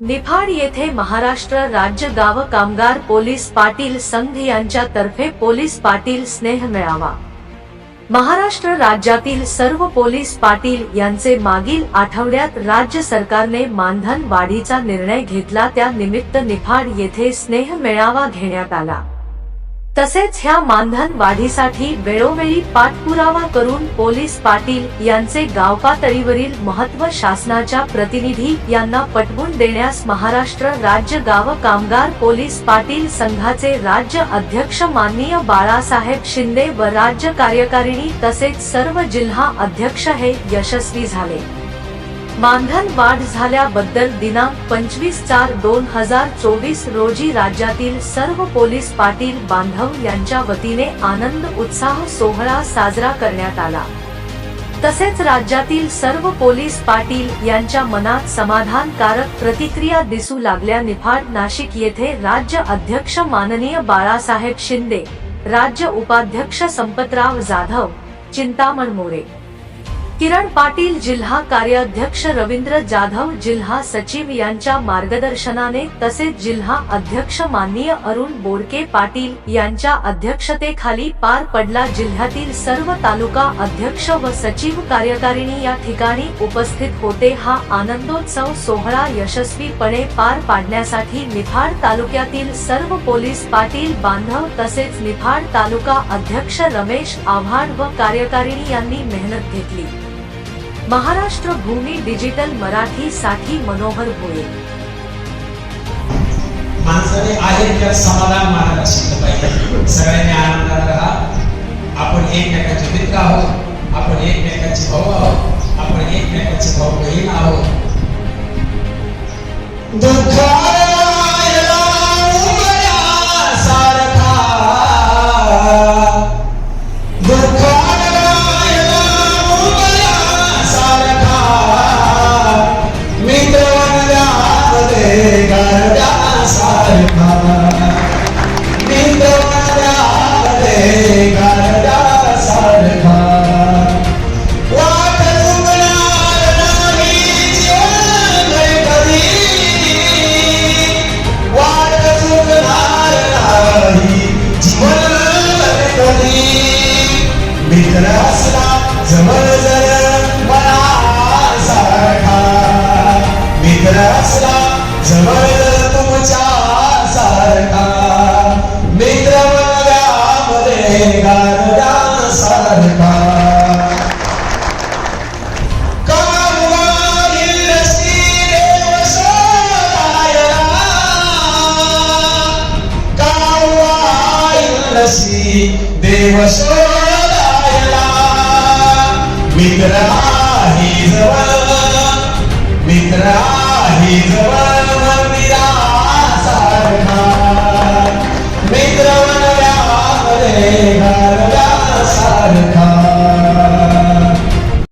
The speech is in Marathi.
निफाड येथे महाराष्ट्र राज्य गाव कामगार पोलीस पाटील संघ यांच्यातर्फे पोलीस पाटील स्नेह मेळावा. महाराष्ट्र राज्यातील सर्व पोलीस पाटील यांचे मागील आठवड्यात राज्य सरकारने मानधन वाढीचा निर्णय घेतला. त्या निमित्त निफाड येथे स्नेह मेळावा घेण्यात आला. तसेच ह्या मानधन वाढीसाठी वेळोवेळी पाठपुरावा करून पोलीस पाटील यांचे गावपातळीवरील महत्त्व शासनाच्या प्रतिनिधी यांना पटवून देण्यास महाराष्ट्र राज्य गाव कामगार पोलीस पाटील संघाचे राज्य अध्यक्ष माननीय बाळासाहेब शिंदे व राज्य कार्यकारिणी तसेच सर्व जिल्हा अध्यक्ष हे यशस्वी झाले. मानधन वाढ झाल्याबद्दल दिनांक पंचवीस चार दोन हजार चोवीस रोजी राज्यातील सर्व पोलीस पाटील बांधव यांच्या वतीने आनंद उत्साह सोहळा साजरा करण्यात आला. तसेच राज्यातील सर्व पोलीस पाटील यांच्या मनात समाधानकारक प्रतिक्रिया दिसू लागल्या. निफाड नाशिक येथे राज्य अध्यक्ष माननीय बाळासाहेब शिंदे राज्य उपाध्यक्ष संपतराव जाधव चिंतामण मोरे किरण पाटील जिल्हा कार्याध्यक्ष रवींद्र जाधव जिल्हा सचिव यांच्या मार्गदर्शनाने तसेच जिल्हा अध्यक्ष माननीय अरुण बोडके पाटील यांच्या अध्यक्षतेखाली पार पडला जिल्ह्यातील सर्व तालुका अध्यक्ष व सचिव कार्यकारिणी या ठिकाणी उपस्थित होते. हा आनंदोत्सव सोहळा यशस्वीपणे पार पाडण्यासाठी निफाड तालुक्यातील सर्व पोलीस पाटील बांधव तसेच निफाड तालुका अध्यक्ष रमेश आव्हाड व कार्यकारिणी यांनी मेहनत घेतली. महाराष्ट्र भूमी डिजिटल मराठी साठी मनोहर भोये माणसाने आहे त्यात समाधान मानायला शिकलं पाहिजे. सगळ्यांनी आनंदात राहा. आपण एकमेकाचे मित्र आहोत. आपण एकमेकाचे भाऊ आहोत. आपण एकमेकाचे भाऊ बहीण आहोत. गारव्यासारखा मित्र देव शोधायला मित्र आहे जवळ मित्र आहे जवळ मंदिरासारखा मित्र वनव्यामध्ये घालव्यासारखा